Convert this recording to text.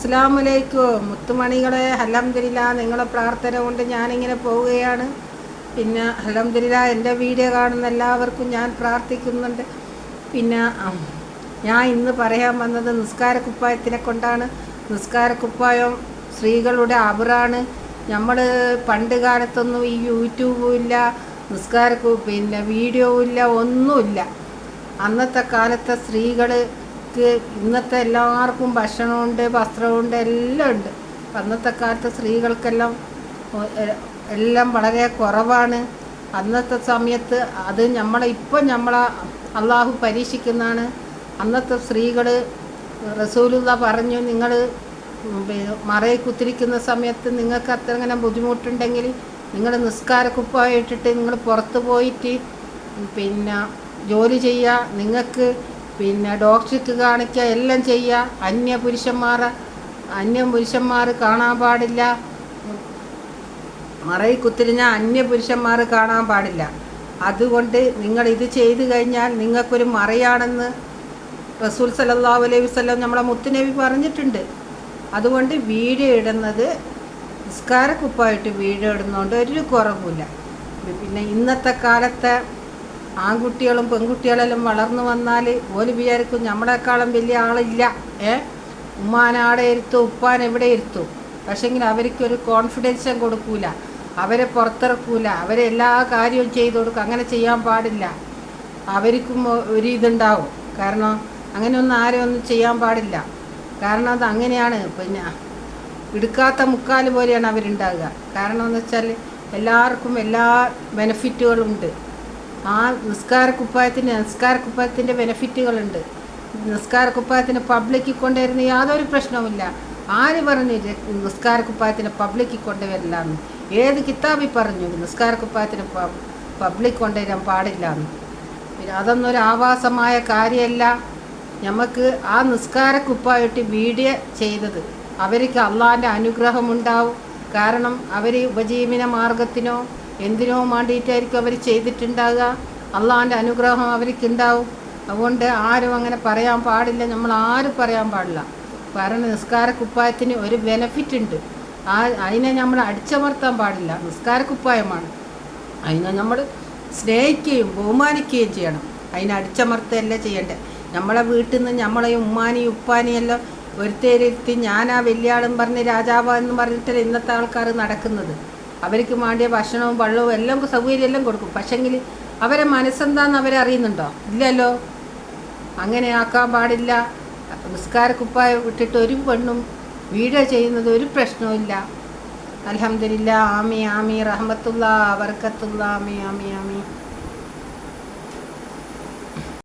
അസ്സാമലൈക്കും മുത്തുമണികളെ അലഹമില്ല നിങ്ങളെ പ്രാർത്ഥന കൊണ്ട് ഞാനിങ്ങനെ പോവുകയാണ്. പിന്നെ അലഹമില്ല എന്റെ വീഡിയോ കാണുന്ന എല്ലാവർക്കും ഞാൻ പ്രാർത്ഥിക്കുന്നുണ്ട്. പിന്നെ ഞാൻ ഇന്ന് പറയാൻ വന്നത് നിസ്കാര കുപ്പായത്തിനെ കൊണ്ടാണ്. നിസ്കാര കുപ്പായം സ്ത്രീകളുടെ അബറാണ്. നമ്മൾ പണ്ട് കാലത്തൊന്നും ഈ യൂട്യൂബും ഇല്ല നിസ്കാര പിന്നെ വീഡിയോ ഇല്ല ഒന്നുമില്ല. അന്നത്തെ കാലത്തെ സ്ത്രീകൾക്ക് ഇന്നത്തെ എല്ലാവർക്കും ഭക്ഷണമുണ്ട് വസ്ത്രമുണ്ട് എല്ലാം ഉണ്ട്. അന്നത്തെ കാലത്ത് സ്ത്രീകൾക്കെല്ലാം എല്ലാം വളരെ കുറവാണ്. അന്നത്തെ സമയത്ത് അത് നമ്മളെ ഇപ്പം നമ്മളെ അള്ളാഹു പരീക്ഷിക്കുന്നതാണ്. അന്നത്തെ സ്ത്രീകൾ റസൂലുള്ള പറഞ്ഞു നിങ്ങൾ മറയിൽ കുത്തിരിക്കുന്ന സമയത്ത് നിങ്ങൾക്ക് അത്ര ഇങ്ങനെ ബുദ്ധിമുട്ടുണ്ടെങ്കിൽ നിങ്ങൾ നിസ്കാര കുപ്പായം നിങ്ങൾ പുറത്ത് പോയിട്ട് പിന്നെ ജോലി ചെയ്യുക. നിങ്ങൾക്ക് പിന്നെ ഡോക്ടർക്ക് കാണിക്കുക എല്ലാം ചെയ്യുക അന്യ പുരുഷന്മാർ അന്യ പുരുഷന്മാർ കാണാൻ പാടില്ല. മറയിൽ കുത്തിരിഞ്ഞ അന്യ പുരുഷന്മാർ കാണാൻ പാടില്ല. അതുകൊണ്ട് നിങ്ങൾ ഇത് ചെയ്തു കഴിഞ്ഞാൽ നിങ്ങൾക്കൊരു മറയാണെന്ന് റസൂൽ സല്ലല്ലാഹു അലൈഹി വസല്ലം നമ്മളെ മുത്തുനബി പറഞ്ഞിട്ടുണ്ട്. അതുകൊണ്ട് വീഡിയോ ഇടുന്നത് നിസ്കാരക്കുപ്പായിട്ട് വീഡിയോ ഇടുന്നതുകൊണ്ട് ഒരു കുറവുമില്ല. പിന്നെ ഇന്നത്തെ കാലത്തെ ആൺകുട്ടികളും പെൺകുട്ടികളെല്ലാം വളർന്നു വന്നാൽ ഓൽ വിചാരിക്കും നമ്മളെക്കാളും വലിയ ആളില്ല. ഏ? ഉമ്മാനാടെ ഇരുത്തും ഉപ്പാൻ എവിടെ ഇരുത്തും? പക്ഷെങ്കിൽ അവർക്കൊരു കോൺഫിഡൻസും കൊടുക്കൂല. അവരെ പുറത്തിറക്കൂല. അവരെ എല്ലാ കാര്യവും ചെയ്തു കൊടുക്കും. അങ്ങനെ ചെയ്യാൻ പാടില്ല. അവർക്കും ഒരു ഇതുണ്ടാവും കാരണം അങ്ങനെയൊന്നും ആരും ഒന്നും ചെയ്യാൻ പാടില്ല. കാരണം അത് അങ്ങനെയാണ്. പിന്നെ എടുക്കാത്ത മുക്കാൽ പോലെയാണ് അവരുണ്ടാകുക കാരണം എന്ന് വെച്ചാൽ എല്ലാവർക്കും എല്ലാ ബെനിഫിറ്റുകളുണ്ട് ആ നിസ്കാര കുപ്പായത്തിന് നിസ്കാര കുപ്പായത്തിന്റെ ബെനഫിറ്റുകളുണ്ട് നിസ്കാര കുപ്പായത്തിന് പബ്ലിക്കിൽ കൊണ്ടുവരുന്ന യാതൊരു പ്രശ്നവുമില്ല. ആര് പറഞ്ഞു നിസ്കാര കുപ്പായത്തിന് പബ്ലിക്കിൽ കൊണ്ടുവരില്ല എന്ന് ഏത് കിതാബിൽ പറഞ്ഞു നിസ്കാര കുപ്പായത്തിന് പബ്ലിക് കൊണ്ടുവരാൻ പാടില്ല എന്ന് പിന്നെ അതൊന്നൊരു ആവാസമായ കാര്യമല്ല. നമുക്ക് ആ നിസ്കാര കുപ്പായിട്ട് വീഡിയോ ചെയ്തത് അവർക്ക് അള്ളാന്റെ അനുഗ്രഹമുണ്ടാവും. കാരണം അവർ ഉപജീവന മാർഗത്തിനോ എന്തിനോ വേണ്ടിയിട്ടായിരിക്കും അവർ ചെയ്തിട്ടുണ്ടാകുക അള്ളാഹാന്റെ അനുഗ്രഹം അവർക്കുണ്ടാവും. അതുകൊണ്ട് ആരും അങ്ങനെ പറയാൻ പാടില്ല. നമ്മൾ ആരും പറയാൻ പാടില്ല. കാരണം നിസ്കാര കുപ്പായത്തിന് ഒരു ബെനഫിറ്റ് ഉണ്ട്. ആ അതിനെ നമ്മൾ അടിച്ചമർത്താൻ പാടില്ല. നിസ്കാര കുപ്പായമാണ് അതിനെ നമ്മൾ സ്നേഹിക്കുകയും ബഹുമാനിക്കുകയും ചെയ്യണം. അതിനെ അടിച്ചമർത്തല്ല ചെയ്യണ്ടേ നമ്മളെ വീട്ടിൽ നിന്ന് നമ്മളെ ഉമ്മാനി ഉപ്പാനിയെല്ലാം ഒരുത്തേരിരുത്തി ഞാനാ വലിയ ആളും പറഞ്ഞ് രാജാവ എന്ന് പറഞ്ഞിട്ടല്ല ഇന്നത്തെ ആൾക്കാർ നടക്കുന്നത്. അവർക്ക് വേണ്ടിയ ഭക്ഷണവും വെള്ളവും എല്ലാം സൗകര്യം എല്ലാം കൊടുക്കും. പക്ഷെങ്കിൽ അവരെ മനസ്സെന്താന്ന് അവരറിയുന്നുണ്ടോ ഇല്ലല്ലോ. അങ്ങനെ ആക്കാൻ പാടില്ല. നിസ്കാരക്കുപ്പായ വിട്ടിട്ട് ഒരു പെണ്ണും വീഡിയോ ചെയ്യുന്നത് ഒരു പ്രശ്നവുമില്ല അലഹമില്ല ആമി ആമി റഹമത്തുള്ള വർക്കത്തുള്ള ആമി ആമി ആമി